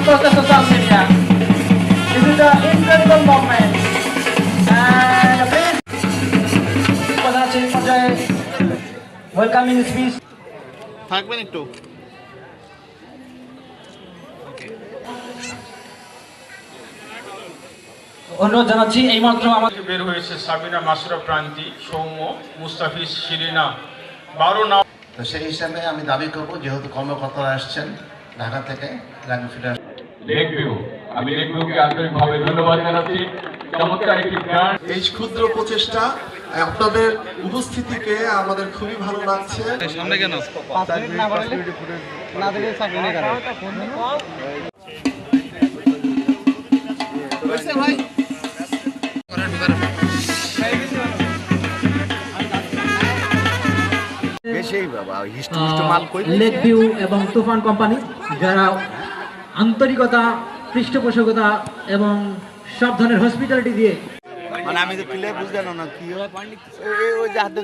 across the social media. This is the incredible moment. And please, welcoming speech থাকবেন একটু। অনুরোধ জানাচ্ছি এইমাত্র আমাদের বের হয়েছে সাবিনা মাসুরা প্রান্তি সৌম্য মুস্তাফিজ শিরিনা। বারো নাম তো সেই হিসাবে আমি দাবি করব যেহেতু কর্মকর্তারা আসছেন ঢাকা থেকে আমি আন্তরিকভাবে ধন্যবাদ জানাচ্ছি চমৎকার একটি ব্র্যান্ড এই ক্ষুদ্র প্রচেষ্টা আপনাদের উপস্থিতিকে আমাদের খুবই ভালো লাগছে সামনে কেন লেক ভিউ এবং তুফান কোম্পানি যারা আন্তরিকতা পৃষ্ঠপোষকতা এবং সব ধরনের হসপিটালিটি দিয়ে মানে আমি তো প্লে বুঝলাম না কি হয় ওই যে হাতে।